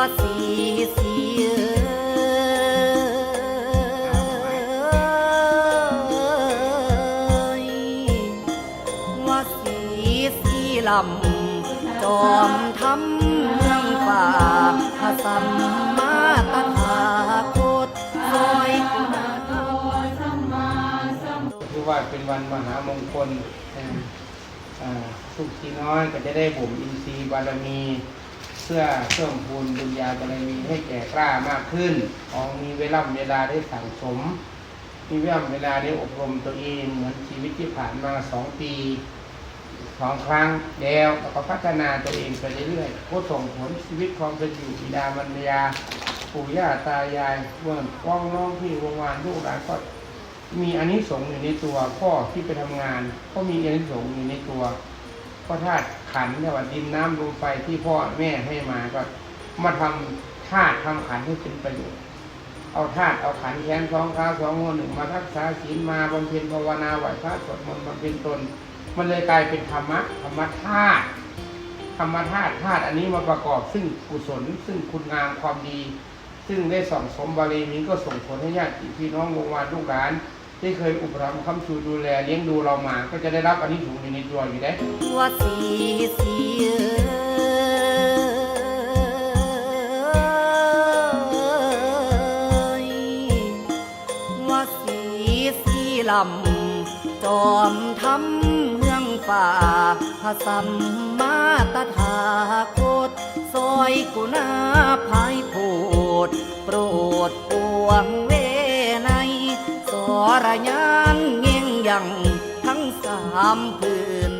ว่าสีสีว่าสีสีลำจอมทำเมืองป่าพระสัมมาตถาคตซอยกุณาทรคือว่าเป็นวันมหามงคลทุกทีน้อยก็จะได้บ่มอินทรีย์บารมี พื่อเพิ่มพูนบุญญาบารมีให้แก่กล้ามากขึ้นของมีเวลาเวลาได้สั่งสม มีเวลาเวลาได้อบรมตัวเองเหมือนชีวิตที่ผ่านมาสองปีสองครั้งแล้วแล้วก็พัฒนาตัวเองไปเรื่อยๆก็ส่งผลชีวิตความเป็นอยู่บิดามารดาปู่ย่าตายายเมื่อพ้องน้องพี่วงวานลูกหลานก็มีอันนี้สงส์อยู่ในตัวพ่อที่ไปทำงาน ก็มีอันนี้สงส์อยู่ในตัว พ่อธาตุขันเนี่ยว่าดินน้ำลมไฟที่พ่อแม่ให้มาก็มาทำธาตุทำขันให้เป็นประโยชน์เอาธาตุเอาขันแขนสองขาสองหัวหนึ่งมารักษาศีลมาบำเพ็ญภาวนาไหวพระสวดมนต์บำเพ็ญตน มันเลยกลายเป็นธรรมะธรรมธาตุธรรมธาตุธาตุอันนี้มาประกอบซึ่งกุศล ซึ่งคุณงามความดี ซึ่งได้ส่องสมบารมีก็ส่งผลให้ญาติพี่น้องวงวานลูกหลาน ที่เคยอุปถัมภ์คำชูดูแลเลี้ยงดูเรามา ก็จะได้รับอันนี้สูงอยู่ในตัวอยู่ได้ว่าสีสีเอ้ยว่าสีสีลำจอมทำเมืองป่าพระสัมมาตถาคตซอยกุณาภายโพดโปรดปวงเว ยานเงียงยังทั้งสามพื้น